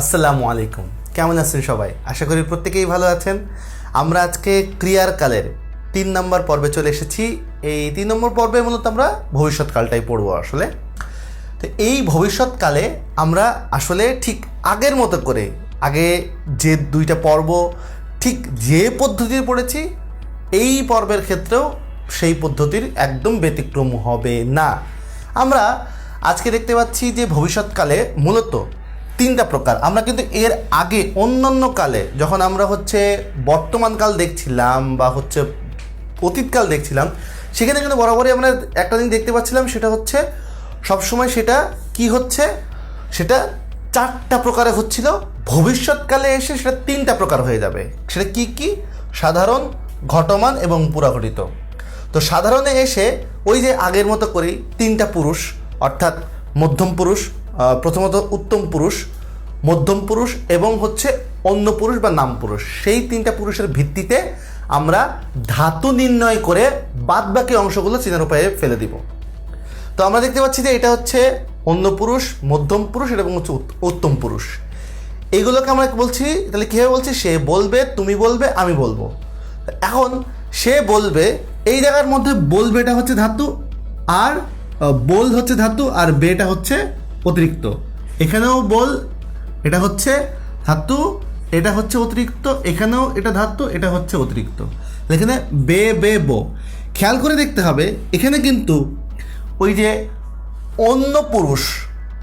আসসালামু আলাইকুম। কেমন আছেন সবাই? আশা করি প্রত্যেকেই ভালো আছেন। আমরা আজকে ক্রিয়ার কালের তিন নম্বর পর্বে চলে এসেছি। এই তিন নম্বর পর্বে মূলত আমরা ভবিষ্যৎকালটাই পড়ব আসলে। তো এই ভবিষ্যৎকালে আমরা আসলে ঠিক আগের মতো করে, আগে যে দুইটা পর্ব ঠিক যে পদ্ধতির পড়েছি, এই পর্বের ক্ষেত্রেও সেই পদ্ধতির একদম ব্যতিক্রম হবে না। আমরা আজকে দেখতে পাচ্ছি যে ভবিষ্যৎকালে মূলত তিনটা প্রকার। আমরা কিন্তু এর আগে অন্যান্য কালে যখন আমরা হচ্ছে বর্তমানকাল দেখছিলাম বা হচ্ছে অতীতকাল দেখছিলাম, সেখানে কিন্তু বরাবরই আমরা একটা জিনিস দেখতে পাচ্ছিলাম, সেটা হচ্ছে সবসময় সেটা কি হচ্ছে? সেটা চারটা প্রকারে হচ্ছিল। ভবিষ্যৎকালে এসে সেটা তিনটা প্রকার হয়ে যাবে। সেটা কি কি? সাধারণ, ঘটমান এবং পুরাঘটিত। তো সাধারণে এসে ওই যে আগের মতো করেই তিনটা পুরুষ, অর্থাৎ মধ্যম পুরুষ প্রথমত উত্তম পুরুষ, মধ্যম পুরুষ এবং হচ্ছে অন্য পুরুষ বা নাম পুরুষ। সেই তিনটা পুরুষের ভিত্তিতে আমরা ধাতু নির্ণয় করে বাদবাকি অংশগুলো চিনার উপায়ে ফেলে দিব। তো আমরা দেখতে পাচ্ছি যে এটা হচ্ছে অন্য পুরুষ, মধ্যম পুরুষ এবং হচ্ছে উত্তম পুরুষ। এইগুলোকে আমরা বলছি, তাহলে কীভাবে বলছি? সে বলবে, তুমি বলবে, আমি বলব। এখন সে বলবে, এই জায়গার মধ্যে বলবেটা হচ্ছে ধাতু আর বল হচ্ছে ধাতু আর বেটা হচ্ছে অতিরিক্ত। এখানেও বল, এটা হচ্ছে ধাতু, এটা হচ্ছে অতিরিক্ত, এখানেও এটা ধাতু, এটা হচ্ছে অতিরিক্ত। এখানে বে বে, বো। খেয়াল করে দেখতে হবে, এখানে কিন্তু ওই যে অন্য পুরুষ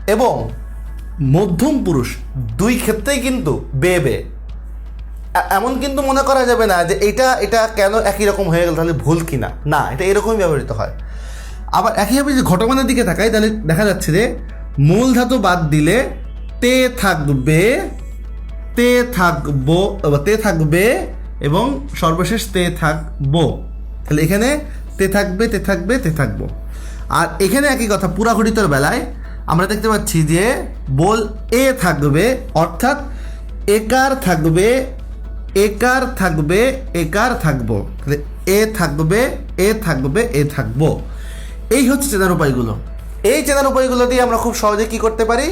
এবং মধ্যম পুরুষ দুই ক্ষেত্রেই কিন্তু বে বে। এমন কিন্তু মনে করা যাবে না যে এটা এটা কেন একই রকম হয়ে গেল, তাহলে ভুল কিনা। না, এটা এরকমই ব্যবহৃত হয়। আবার একইভাবে যে ঘটমানের দিকে তাকাই, তাহলে দেখা যাচ্ছে যে মূল ধাতু বাদ দিলে তে থাকবে, তে থাকব তে থাকবে এবং সর্বশেষ তে থাকব। তাহলে এখানে তে থাকবে তে থাকবে, তে থাকব। আর এখানে একই কথা, পুরা ঘটিতর বেলায় আমরা দেখতে পাচ্ছি যে বল এ থাকবে, অর্থাৎ একার থাকবে একার থাকবে, একার থাকব। এ থাকবে এ থাকবে, এ থাকব। এই হচ্ছে চেনার উপায়গুলো। এই চেনার উপায়গুলো দিয়ে আমরা খুব সহজে কি করতে পারি?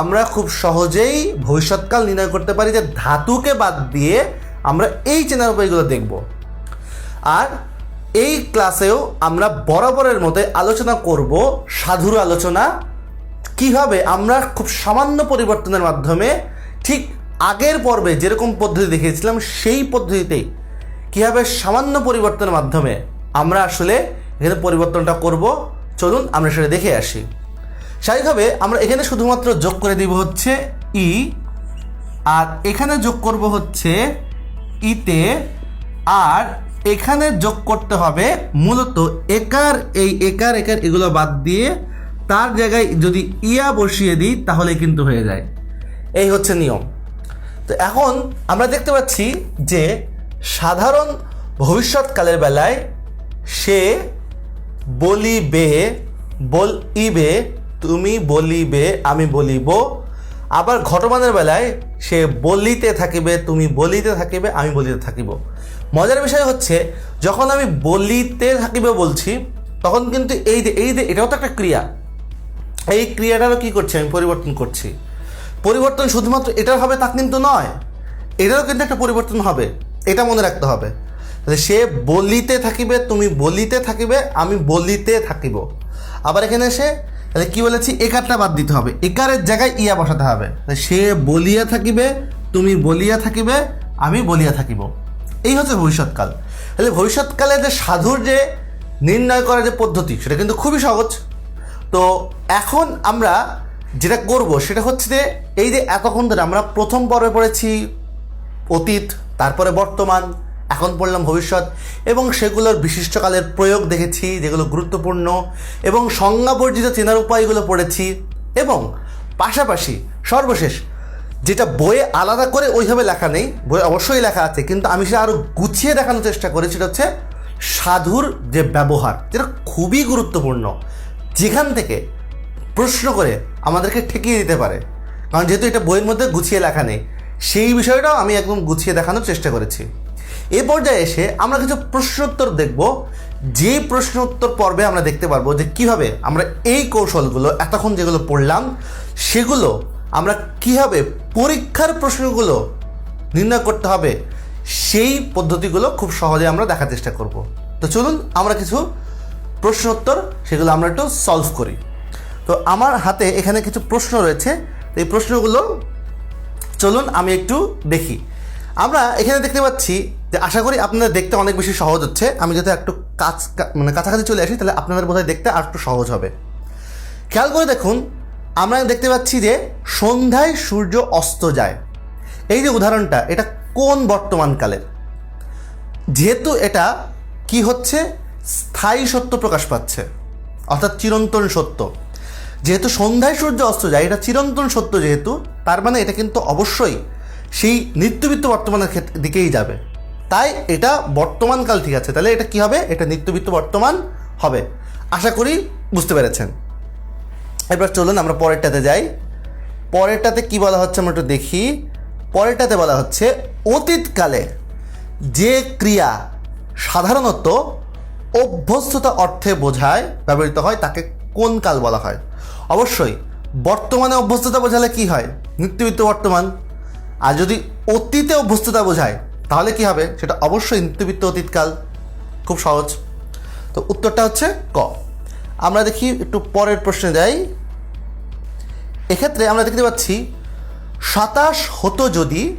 আমরা খুব সহজেই ভবিষ্যৎকাল নির্ণয় করতে পারি যে ধাতুকে বাদ দিয়ে আমরা এই চেনার উপায়গুলো দেখব। আর এই ক্লাসেও আমরা বরাবরের মধ্যে আলোচনা করব সাধুর আলোচনা, কীভাবে আমরা খুব সামান্য পরিবর্তনের মাধ্যমে ঠিক আগের পর্বে যেরকম পদ্ধতি দেখিয়েছিলাম সেই পদ্ধতিতেই কীভাবে সামান্য পরিবর্তনের মাধ্যমে আমরা আসলে এখানে পরিবর্তনটা করব চলুন আমরা সেটা দেখে আসি। স্বাভাবিকভাবে আমরা এখানে শুধুমাত্র যোগ করে দিব হচ্ছে ই, আর এখানে যোগ করব হচ্ছে ইতে, আর এখানে যোগ করতে হবে মূলত একার, এই একার একার এগুলো বাদ দিয়ে তার জায়গায় যদি ইয়া বসিয়ে দিই তাহলে কিন্তু হয়ে যায়। এই হচ্ছে নিয়ম। তো এখন আমরা দেখতে পাচ্ছি যে সাধারণ ভবিষ্যৎকালের বেলায় সে বলিবে, বল ইবে, তুমি বলিবে, আমি বলিব। আবার ঘটমানের বেলায় সে বলিতে থাকিবে, তুমি বলিতে থাকিবে, আমি বলিতে থাকিব। মজার বিষয় হচ্ছে, যখন আমি বলিতে থাকিবে বলছি, তখন কিন্তু এই যে এই যে, এটাও তো একটা ক্রিয়া। এই ক্রিয়াটারও কী করছি আমি? পরিবর্তন করছি। পরিবর্তন শুধুমাত্র এটার হবে তা কিন্তু নয়, এটারও কিন্তু একটা পরিবর্তন হবে। এটা মনে রাখতে হবে। তাহলে সে বলিতে থাকিবে, তুমি বলিতে থাকিবে, আমি বলিতে থাকিব। আবার এখানে এসে, তাহলে কি বলেছি? একারটা বাদ দিতে হবে। একারের জায়গায় ইয়া বসাতে হবে। সে বলিয়া থাকিবে, তুমি বলিয়া থাকিবে, আমি বলিয়া থাকিব। এই হচ্ছে ভবিষ্যৎকাল। তাহলে ভবিষ্যৎকালে যে সাধুর যে নির্ণয় করার যে পদ্ধতি, সেটা কিন্তু খুবই সহজ। তো এখন আমরা যেটা করব, সেটা হচ্ছে যে, এই যে এতক্ষণ ধরে আমরা প্রথম পর্বে পড়েছি অতীত, তারপরে বর্তমান এখন পড়লাম ভবিষ্যৎ, এবং সেগুলোর বিশিষ্টকালের প্রয়োগ দেখেছি, যেগুলো গুরুত্বপূর্ণ, এবং সংজ্ঞাবর্জিত চেনার উপায়গুলো পড়েছি, এবং পাশাপাশি সর্বশেষ যেটা বইয়ে আলাদা করে ওইভাবে লেখা নেই বই অবশ্যই লেখা আছে, কিন্তু আমি সেটা আরও গুছিয়ে দেখানোর চেষ্টা করি, সেটা হচ্ছে সাধুর যে ব্যবহার, যেটা খুবই গুরুত্বপূর্ণ, যেখান থেকে প্রশ্ন করে আমাদেরকে ঠেকিয়ে দিতে পারে। কারণ যেহেতু এটা বইয়ের মধ্যে গুছিয়ে লেখা নেই, সেই বিষয়টাও আমি একদম গুছিয়ে দেখানোর চেষ্টা করেছি। এ পর্যায়ে এসে আমরা কিছু প্রশ্নোত্তর দেখব। যে প্রশ্নোত্তর পর্বে আমরা দেখতে পারব যে কীভাবে আমরা এই কৌশলগুলো, এতক্ষণ যেগুলো পড়লাম, সেগুলো আমরা কীভাবে পরীক্ষার প্রশ্নগুলো নির্ণয় করতে হবে, সেই পদ্ধতিগুলো খুব সহজে আমরা দেখার চেষ্টা করব। তো চলুন আমরা কিছু প্রশ্ন উত্তর সেগুলো আমরা একটু সলভ করি। তো আমার হাতে এখানে কিছু প্রশ্ন রয়েছে এই প্রশ্নগুলো চলুন আমি একটু দেখি। আমরা এখানে দেখতে পাচ্ছি যে আশা করি আপনাদের দেখতে অনেক বেশি সহজ হচ্ছে। আমি যদি একটু কাছ মানে কাছাকাছি চলে আসি, তাহলে আপনাদের বোধহয় দেখতে আর একটু সহজ হবে। খেয়াল করে দেখুন, আমরা দেখতে পাচ্ছি যে সন্ধ্যায় সূর্য অস্ত যায়। এই যে উদাহরণটা, এটা কোন বর্তমানকালের যেহেতু এটা কি হচ্ছে? স্থায়ী সত্য প্রকাশ পাচ্ছে, অর্থাৎ চিরন্তন সত্য। যেহেতু সন্ধ্যায় সূর্য অস্ত যায়, এটা চিরন্তন সত্য যেহেতু, তার মানে এটা কিন্তু অবশ্যই সেই নিত্যবিত্ত বর্তমানের দিকেই যাবে। তাই এটা বর্তমানকাল ঠিক আছে। তাহলে এটা কি হবে? এটা নিত্যবিত্ত বর্তমান হবে। আশা করি বুঝতে পেরেছেন। এবার চলুন আমরা পরেরটাতে যাই। পরেরটাতে কি বলা হচ্ছে আমরা একটু দেখি। পরেরটাতে বলা হচ্ছে অতীতকালে যে ক্রিয়া সাধারণত অভ্যস্ততা অর্থে বোঝায়, ব্যবহৃত হয়, তাকে কোন কাল বলা হয়? অবশ্যই, বর্তমানে অভ্যস্ততা বোঝালে কি হয়? নিত্যবিত্ত বর্তমান। আর যদি অতীতে অভ্যস্ততা বোঝায় তাহলে কি হবে? সেটা অবশ্যই নিত্যবিত্ত অতীতকাল খুব সহজ। তো উত্তরটা হচ্ছে ক। আমরা দেখি একটু পরের প্রশ্নে যাই। এক্ষেত্রে আমরা দেখতে পাচ্ছি, সাতাশ হতো যদি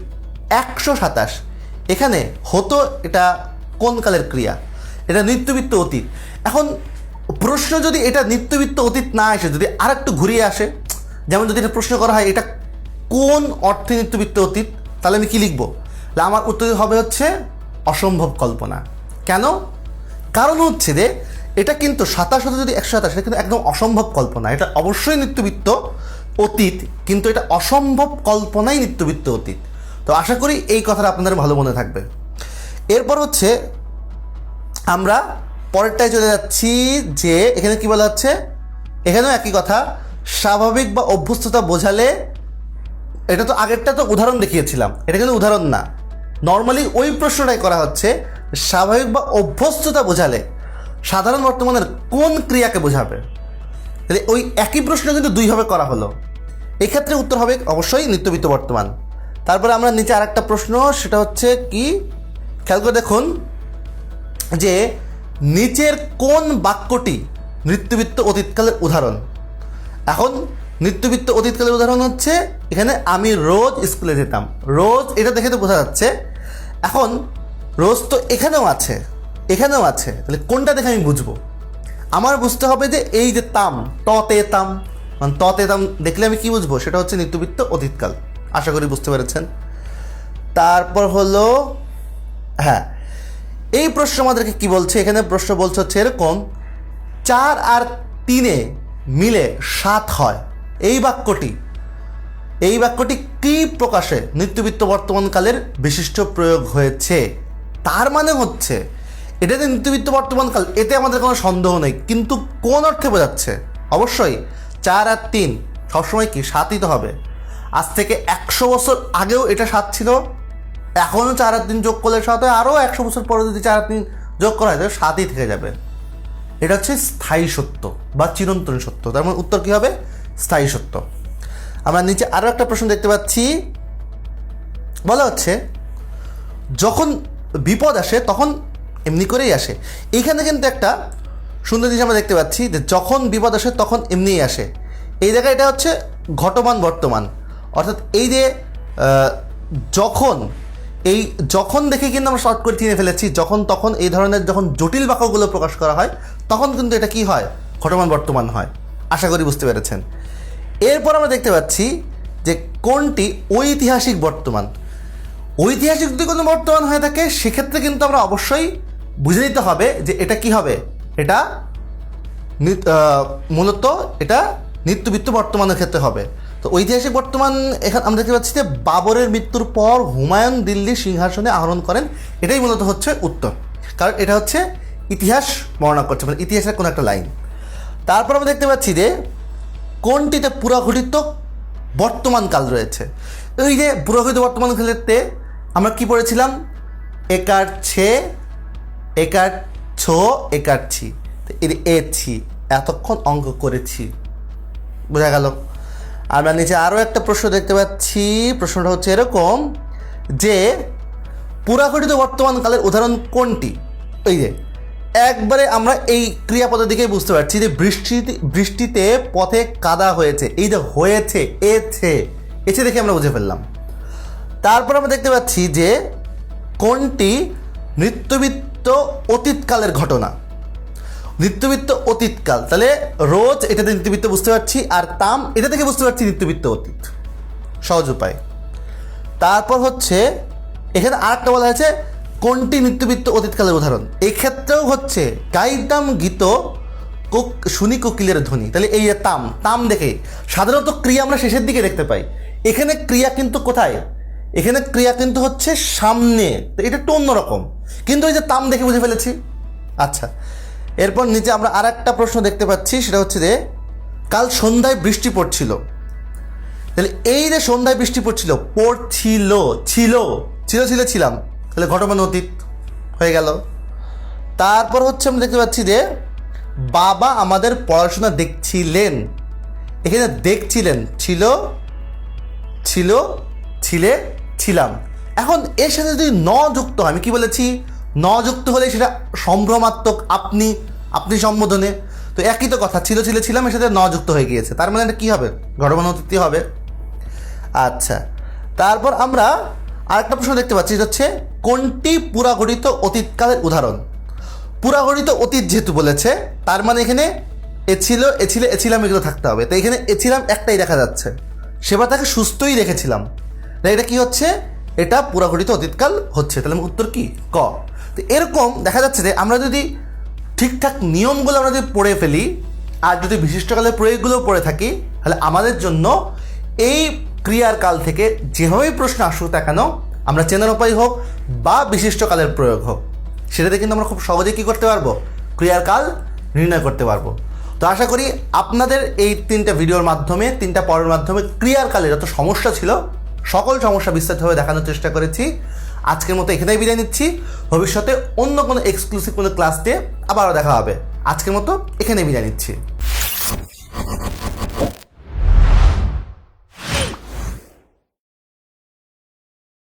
একশো সাতাশ। এখানে হতো এটা কোন কালের ক্রিয়া? এটা নিত্যবিত্ত অতীত। এখন প্রশ্ন যদি এটা নিত্যবিত্ত অতীত না আসে, যদি আর একটু ঘুরিয়ে আসে, যেমন যদি এটা প্রশ্ন করা হয়, এটা কোন অর্থে নিত্যবিত্ত অতীত? তাহলে আমি কি লিখব? তাহলে আমার উত্তর হবে হচ্ছে অসম্ভব কল্পনা। কেন? কারণ হচ্ছে যে, এটা কিন্তু সাতাশ হতে যদি একশো সাতাশ, এটা কিন্তু একদম অসম্ভব কল্পনা। এটা অবশ্যই নিত্যবিত্ত অতীত, কিন্তু এটা অসম্ভব কল্পনাই নিত্যবিত্ত অতীত। তো আশা করি এই কথাটা আপনাদের ভালো মনে থাকবে। এরপর হচ্ছে, আমরা পরেরটায় চলে যাচ্ছি যে, এখানে কি বলা হচ্ছে? এখানেও একই কথা, স্বাভাবিক বা অভ্যস্ততা বোঝালে, এটা তো আগেরটা তো উদাহরণ দেখিয়েছিলাম। এটা কিন্তু উদাহরণ না। নর্মালি ওই প্রশ্নটাই করা হচ্ছে, স্বাভাবিক বা অভ্যস্ততা বোঝালে সাধারণ বর্তমানের কোন ক্রিয়াকে বোঝাবে? তাহলে ওই একই প্রশ্ন কিন্তু দুইভাবে করা হলো। এক্ষেত্রে উত্তর হবে অবশ্যই নিত্যবিত্ত বর্তমান। তারপরে আমরা নিচে আরেকটা প্রশ্ন, সেটা হচ্ছে কি? খেয়াল করে দেখুন যে নিচের কোন বাক্যটি নৃত্যবিত্ত অতীতকালের উদাহরণ। এখন নৃত্যবিত্ত অতীতকালের উদাহরণ হচ্ছে, এখানে আমি রোজ স্কুলে যেতাম। রোজ এটা দেখে তো বোঝা যাচ্ছে এখন রোজ তো এখানেও আছে এখানেও আছে। তাহলে কোনটা দেখে আমি বুঝব? আমার বুঝতে হবে যে এই যে তাম ততে তাম মানে ততে তাম দেখলে আমি কি বুঝব? সেটা হচ্ছে নিত্যবিত্ত অতীতকাল। আশা করি বুঝতে পেরেছেন। তারপর হলো হ্যাঁ এই প্রশ্ন আমাদেরকে কি বলছে? এখানে প্রশ্ন বলছে হচ্ছে এরকম, চার আর তিনে মিলে সাত হয়। এই বাক্যটি এই বাক্যটি কি প্রকাশে নিত্যবিত্ত বর্তমানকালের বিশিষ্ট প্রয়োগ হয়েছে? তার মানে হচ্ছে, এটাতে নিত্যবিত্ত বর্তমানকাল, এতে আমাদের কোনো সন্দেহ নেই, কিন্তু কোন অর্থে বোঝাচ্ছে? অবশ্যই চার আর তিন সবসময় কি সাতই তো হবে? আজ থেকে একশো বছর আগেও এটা সাত ছিল, এখনও চার আর তিন যোগ করলে সাথে আরও একশো বছর পরে যদি চার আর তিন যোগ করা হয়, তাহলে সাতই থেকে যাবে। এটা হচ্ছে স্থায়ী সত্য বা চিরন্তন সত্য, তার মানে উত্তর কী হবে? স্থায়ী সত্য। আমরা নিচে আরও একটা প্রশ্ন দেখতে পাচ্ছি। বলা হচ্ছে, যখন বিপদ আসে, তখন এমনি করেই আসে। এইখানে কিন্তু একটা সুন্দর জিনিস আমরা দেখতে পাচ্ছি যে, যখন বিপদ আসে, তখন এমনিই আসে। এই জায়গায় এটা হচ্ছে ঘটমান বর্তমান। অর্থাৎ এই যে যখন, এই যখন দেখে কিন্তু আমরা শর্ট করে চিনে ফেলেছি, যখন তখন এই ধরনের যখন জটিল বাক্যগুলো প্রকাশ করা হয়, তখন কিন্তু এটা কি হয়? ঘটমান বর্তমান হয়। আশা করি বুঝতে পেরেছেন। এরপর আমরা দেখতে পাচ্ছি যে কোনটি ঐতিহাসিক বর্তমান। ঐতিহাসিক যদি কোনো বর্তমান হয়ে থাকে, সেক্ষেত্রে কিন্তু আমরা অবশ্যই বুঝে নিতে হবে যে এটা কি হবে। এটা মূলত এটা নিত্যবিত্ত বর্তমানের ক্ষেত্রে হবে। তো ঐতিহাসিক বর্তমান এখানে, আমরা দেখতে পাচ্ছি যে বাবরের মৃত্যুর পর হুমায়ুন দিল্লি সিংহাসনে আহরণ করেন। এটাই মূলত হচ্ছে উত্তর। কারণ এটা হচ্ছে ইতিহাস বর্ণনা করছে মানে ইতিহাসের কোনো একটা লাইন। তারপর আমরা দেখতে পাচ্ছি যে কোনটিতে পুরাঘটিত বর্তমান কাল রয়েছে। ওই যে পুরাঘটিত বর্তমান কালেতে আমরা কি পড়েছিলাম? একার ছে, একার ছো, একার ছি। এর এ ছি, এতক্ষণ অঙ্ক করেছি। বোঝা গেল? আমরা নিচে আরও একটা প্রশ্ন দেখতে পাচ্ছি। প্রশ্নটা হচ্ছে এরকম যে পুরাঘটিত বর্তমানকালের উদাহরণ কোনটি? এই যে একবারে আমরা এই ক্রিয়াপদের দিকে বুঝতে পারছি যে বৃষ্টিতে বৃষ্টিতে পথে কাদা হয়েছে। এই যে হয়েছে, এছে এছে দেখে আমরা বুঝে ফেললাম। তারপর আমরা দেখতে পাচ্ছি যে কোনটি? নৃত্যবিত্ত অতীতকালের ঘটনা। নৃত্যবিত্ত অতীতকাল। তাহলে রোজ এটাতে নৃত্যবিত্ত বুঝতে পারছি, আর তাম এটা থেকে বুঝতে পারছি নৃত্যবিত্ত অতীত। সহজ উপায়। তারপর হচ্ছে, এখানে আরেকটা বলা হয়েছে কোনটি নৃত্যবিত্ত অতীতকালের উদাহরণ? এক্ষেত্রেও হচ্ছে গাইতাম গীত কোক শুনি কোকিলের ধ্বনি। তাহলে এই যে তাম তাম দেখে সাধারণত ক্রিয়া আমরা শেষের দিকে দেখতে পাই। এখানে ক্রিয়া কিন্তু কোথায়? এখানে ক্রিয়া কিন্তু হচ্ছে সামনে। এটা একটু অন্যরকম কিন্তু এই যে তাম দেখে বুঝে ফেলেছি। আচ্ছা এরপর নিচে আমরা আর একটা প্রশ্ন দেখতে পাচ্ছি, সেটা হচ্ছে যে কাল সন্ধ্যায় বৃষ্টি পড়ছিল। তাহলে এই যে সন্ধ্যায় বৃষ্টি পড়ছিল পড়ছিল ছিল ছিল ছিল, ছিলাম। তাহলে ঘটমান অতীত হয়ে গেল। তারপর হচ্ছে আমরা দেখতে পাচ্ছি যে, বাবা আমাদের পড়াশোনা দেখছিলেন। এখানে দেখছিলেন, ছিল ছিল, ছিলে, ছিলাম। এখন এর সাথে যদি ন যুক্ত হয়, আমি কি বলেছি? ন যুক্ত হলে সেটা সম্ভ্রমাত্মক, আপনি আপনি সম্বোধনে। তো একই তো কথা, ছিল ছিল, ছিলাম, এর সাথে ন যুক্ত হয়ে গিয়েছে। তার মানে এটা কী হবে? ঘটমান অতিথি হবে। আচ্ছা তারপর আমরা আরেকটা প্রশ্ন দেখতে পাচ্ছি যেটা হচ্ছে, কোনটি পুরাগঠিত অতীতকালের উদাহরণ? পুরাগঠিত অতীত যেহেতু বলেছে, তার মানে এখানে এ ছিল এ ছিল, এ ছিলাম, এগুলো থাকতে হবে। তো এখানে এ ছিলাম একটাই দেখা যাচ্ছে। সেবার তাকে সুস্থই রেখেছিলাম। তাই এটা কি হচ্ছে? এটা পুরাগঠিত অতীতকাল হচ্ছে। তাহলে উত্তর কি? ক। তো এরকম দেখা যাচ্ছে যে আমরা যদি ঠিকঠাক নিয়মগুলো আমরা যদি পড়ে ফেলি, আর যদি বিশিষ্টকালের প্রয়োগগুলো পড়ে থাকি, তাহলে আমাদের জন্য এই ক্রিয়ার কাল থেকে যেভাবেই প্রশ্ন আসুক তা কেন, আমরা চেনার উপায় হোক বা বিশিষ্টকালের প্রয়োগ হোক, সেটাতে কিন্তু আমরা খুব সহজেই কী করতে পারব? ক্রিয়ার কাল নির্ণয় করতে পারব। তো আশা করি আপনাদের এই তিনটা ভিডিওর মাধ্যমে, তিনটা পর্বের মাধ্যমে ক্রিয়ার কালে যত সমস্যা ছিল, সকল সমস্যা বিস্তারিতভাবে দেখানোর চেষ্টা করেছি। আজকের মতো এখানেই বিদায় নিচ্ছি। ভবিষ্যতে অন্য কোনো এক্সক্লুসিভ কোনো ক্লাস দিয়ে আবারও দেখা হবে। আজকের মতো এখানেই বিদায় নিচ্ছি।